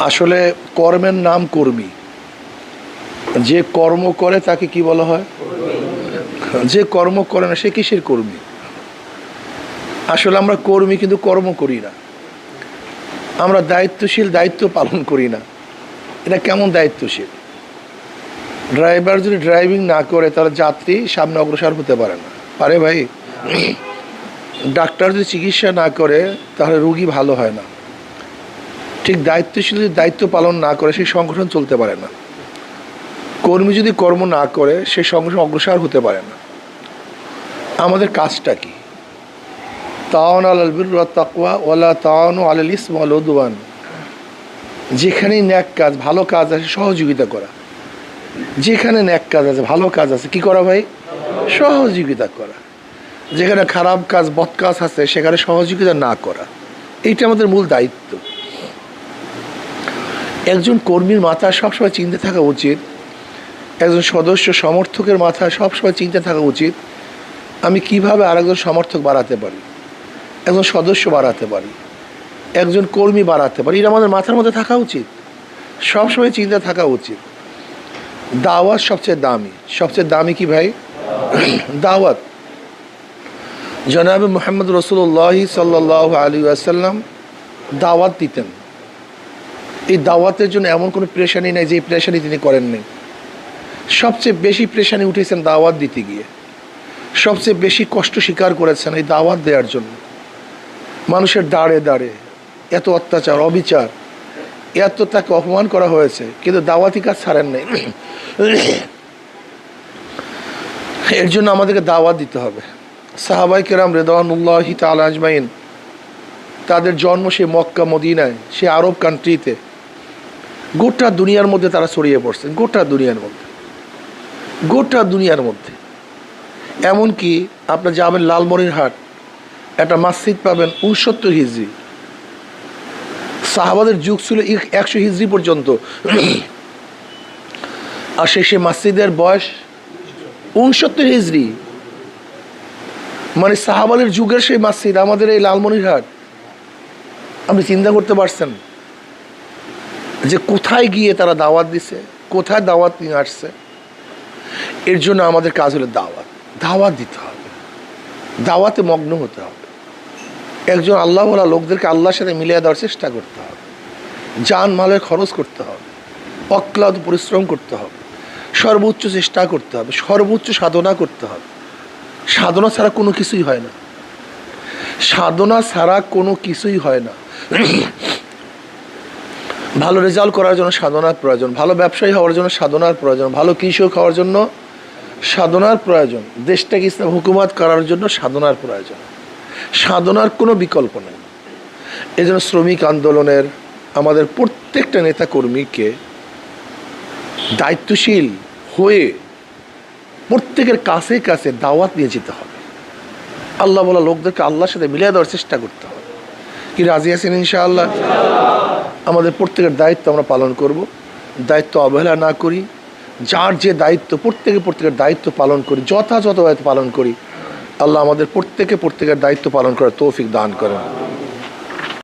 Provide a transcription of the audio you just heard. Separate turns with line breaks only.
আসলে কর্মের নাম কর্মী। যে কর্ম করে তাকে কি বলা হয়? যে কর্ম করে না, সে কিসের কর্মী? আসলে আমরা কর্মী কিন্তু কর্ম করি না। আমরা দায়িত্বশীল দায়িত্ব পালন করি না। এটা কেমন দায়িত্বশীল? ড্রাইভার যদি ড্রাইভিং না করে, তাহলে যাত্রী সামনে অগ্রসর হতে পারে না। পারে ভাই? ডাক্তার যদি চিকিৎসা না করে, তাহলে রুগী ভালো হয় না। ঠিক দায়িত্বশীল যদি দায়িত্ব পালন না করে, সেই সংগঠন চলতে পারে না। কর্মী যদি কর্ম না করে, সেই সংগঠন অগ্রসর হতে পারে না। আমাদের কাজটা কি? তাওয়ান আল বির তাকওয়া ওলা তাওয়ান আল ইসম আল উদওয়ান। যেখানেই ন্যাক কাজ, ভালো কাজ আছে, সহযোগিতা করা। যেখানে ন্যাক কাজ আছে, ভালো কাজ আছে, কি করা ভাই? সহযোগিতা করা। যেখানে খারাপ কাজ বদ কাজ আছে, সেখানে সহযোগিতা না করা। এইটা আমাদের মূল দায়িত্ব। একজন কর্মীর মাথায় সবসময় চিন্তা থাকা উচিত। একজন সদস্য সমর্থকের মাথায় সবসময় চিন্তা থাকা উচিত। আমি কীভাবে আরেকজন সমর্থক বাড়াতে পারি? একজন সদস্য বাড়াতে পারি? একজন কর্মী বাড়াতে পারি? এটা আমাদের মাথার মধ্যে থাকা উচিত। সবসময় চিন্তা থাকা উচিত। দাওয়াত সবচেয়ে দামি। সবচেয়ে দামি কি ভাই? দাওয়াত। জনাব মোহাম্মদ রসুল্লাহ সাল্লাহ আলী আসাল্লাম দাওয়াত দিতেন। এই দাওয়াতের জন্য এমন কোনো প্রেশানি নেই যে এই প্রেশানি তিনি করেননি সবচেয়ে বেশি প্রেশানি উঠেছেন দাওয়াত দিতে গিয়ে। সবচেয়ে বেশি কষ্ট স্বীকার করেছেন এই দাওয়াত দেওয়ার জন্য। মানুষের দাঁড়ে দাঁড়ে এত অত্যাচার, অবিচার, এত তাকে অপমান করা হয়েছে, কিন্তু দাওয়াতি কাজ ছাড়েন নেই। এর জন্য আমাদেরকে দাওয়াত দিতে হবে। সাহাবাই কেরাম রেদানুল্লাহ তাল আজমাইন, তাদের জন্ম সে মক্কা, মদিনায়, সে আরব কান্ট্রিতে গোটা দুনিয়ার মধ্যে তারা ছড়িয়ে পড়ছেন গোটা দুনিয়ার মধ্যে। গোটা দুনিয়ার মধ্যে। এমনকি আপনার যাবেন লালমনির হাট একটা মসজিদ পাবেন উনসত্তর হিজড়ি সাহাবাদের যুগ ছিল একশো হিজড়ি পর্যন্ত। আর সে সে মসজিদের বয়স উনসত্তর হিজড়ি মানে সাহাবাদের যুগের সেই মসজিদ, আমাদের এই লালমনিরহাট। আপনি চিন্তা করতে পারছেন? যে কোথায় গিয়ে তারা দাওয়াত দিছে, কোথায় দাওয়াত নিয়ে আসছে, এর জন্য আমাদের কাজ হলো দাওয়াত। দাওয়াত দিতে হবে। দাওয়াতে মগ্ন হতে হবে। একজন আল্লাহওয়ালা লোকদেরকে আল্লাহর সাথে মিলিয়ে দেওয়ার চেষ্টা করতে হবে। যান মালের খরচ করতে হবে। অক্লান্ত পরিশ্রম করতে হবে। সর্বোচ্চ চেষ্টা করতে হবে। সর্বোচ্চ সাধনা করতে হবে। সাধনা ছাড়া কোনো কিছুই হয় না। সাধনা ছাড়া কোনো কিছুই হয় না। ভালো রেজাল্ট করার জন্য সাধনার প্রয়োজন, ভালো ব্যবসায়ী হওয়ার জন্য সাধনার প্রয়োজন, ভালো কৃষক হওয়ার জন্য সাধনার প্রয়োজন, দেশটাকে ইসলাম হুকুমাত করার জন্য সাধনার প্রয়োজন। সাধনার কোনো বিকল্প নেই। এই জন্য শ্রমিক আন্দোলনের আমাদের প্রত্যেকটা নেতা কর্মীকে দায়িত্বশীল হয়ে প্রত্যেকের কাছে কাছে দাওয়াত নিয়ে যেতে হবে। আল্লাহ বলা লোকদেরকে আল্লাহর সাথে মিলিয়ে দেওয়ার চেষ্টা করতে হবে। কি রাজি আছেন ইনশাআল্লাহ? আমাদের প্রত্যেকের দায়িত্ব আমরা পালন করব, দায়িত্ব অবহেলা না করি, যার যে দায়িত্ব প্রত্যেকে প্রত্যেকের দায়িত্ব পালন করি যথাযথভাবে পালন করি, আল্লাহ আমাদের প্রত্যেকে প্রত্যেকের দায়িত্ব পালন করার তৌফিক দান করেন।